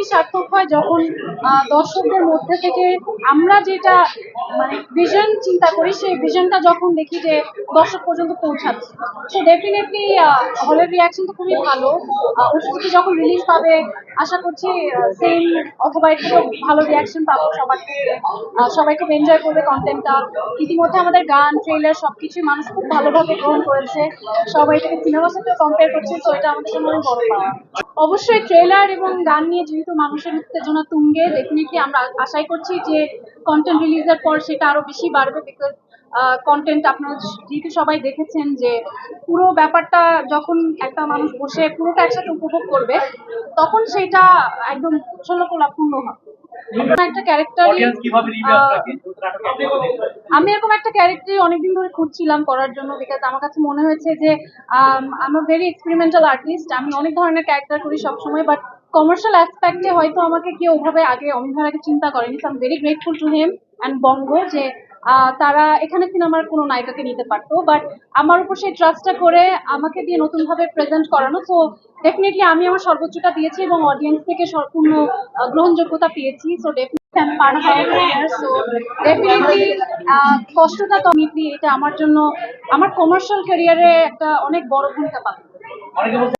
তখনই সার্থক হয় যখন দর্শকদের মধ্যে থেকে আমরা যেটা মানে ভিজন চিন্তা করি, সেই ভিজনটা যখন দেখি যে দর্শক পর্যন্ত পৌঁছাচ্ছে। তো ডেফিনেটলি হলের রিয়াকশন তো খুবই ভালো। ওষুধটি যখন রিলিজ পাবে আশা করছি সেম অথবা একটু ভালো রিয়াকশন পাবো সবার থেকে। সবাই খুব এনজয় করবে কন্টেন্টটা ইতিমধ্যে আমাদের গান ট্রেলার সবকিছু মানুষ খুব ভালোভাবে গ্রহণ করেছে। সবাই এটাকে সিনেমার সাথে কম্পেয়ার করছে, তো এটা আমাদের জন্য অনেক বড় পাওয়া। অবশ্যই ট্রেলার এবং গান নিয়ে যেহেতু মানুষের উত্তেজনা তুঙ্গে ডেফিনেটলি আমরা আশাই করছি যে কন্টেন্ট রিলিজের পর সেটা আরও বেশি বাড়বে বিকজ কন্টেন্ট আপনারা যেহেতু সবাই দেখেছেন যে পুরো ব্যাপারটা যখন একটা মানুষ বসে পুরোটা একসাথে উপভোগ করবে তখন সেটা একদম ষোলকোলাপূর্ণ হবে। একটা ক্যারেক্টার আমি এরকম একটা ক্যারেক্টার অনেকদিন ধরে খুঁজছিলাম করার জন্য বিকজ আমার কাছে মনে হয়েছে যে আমি ভেরি এক্সপেরিমেন্টাল আর্টিস্ট আমি অনেক ধরনের ক্যারেক্টার করি সবসময় বাট কমার্শিয়াল অ্যাসপেক্টে হয়তো আমাকে কেউ ওভাবে আগে অনেকবার আগে চিন্তা করেনি so I very grateful to him and Banga যে তারা এখানে সিনেমার কোনো নায়িকাকে নিতে পারতো বাট আমার উপর সেই ট্রাস্টটা করে আমাকে দিয়ে নতুনভাবে প্রেজেন্ট করানো সো ডেফিনেটলি আমি আমার সর্বোচ্চটা দিয়েছি এবং অডিয়েন্স থেকে সম্পূর্ণ গ্রহণযোগ্যতা পেয়েছি সো ডেফিনেটলি কষ্টটা তো এটা আমার জন্য, আমার কমার্শিয়াল ক্যারিয়ারে একটা অনেক বড় ভূমিকা বলছে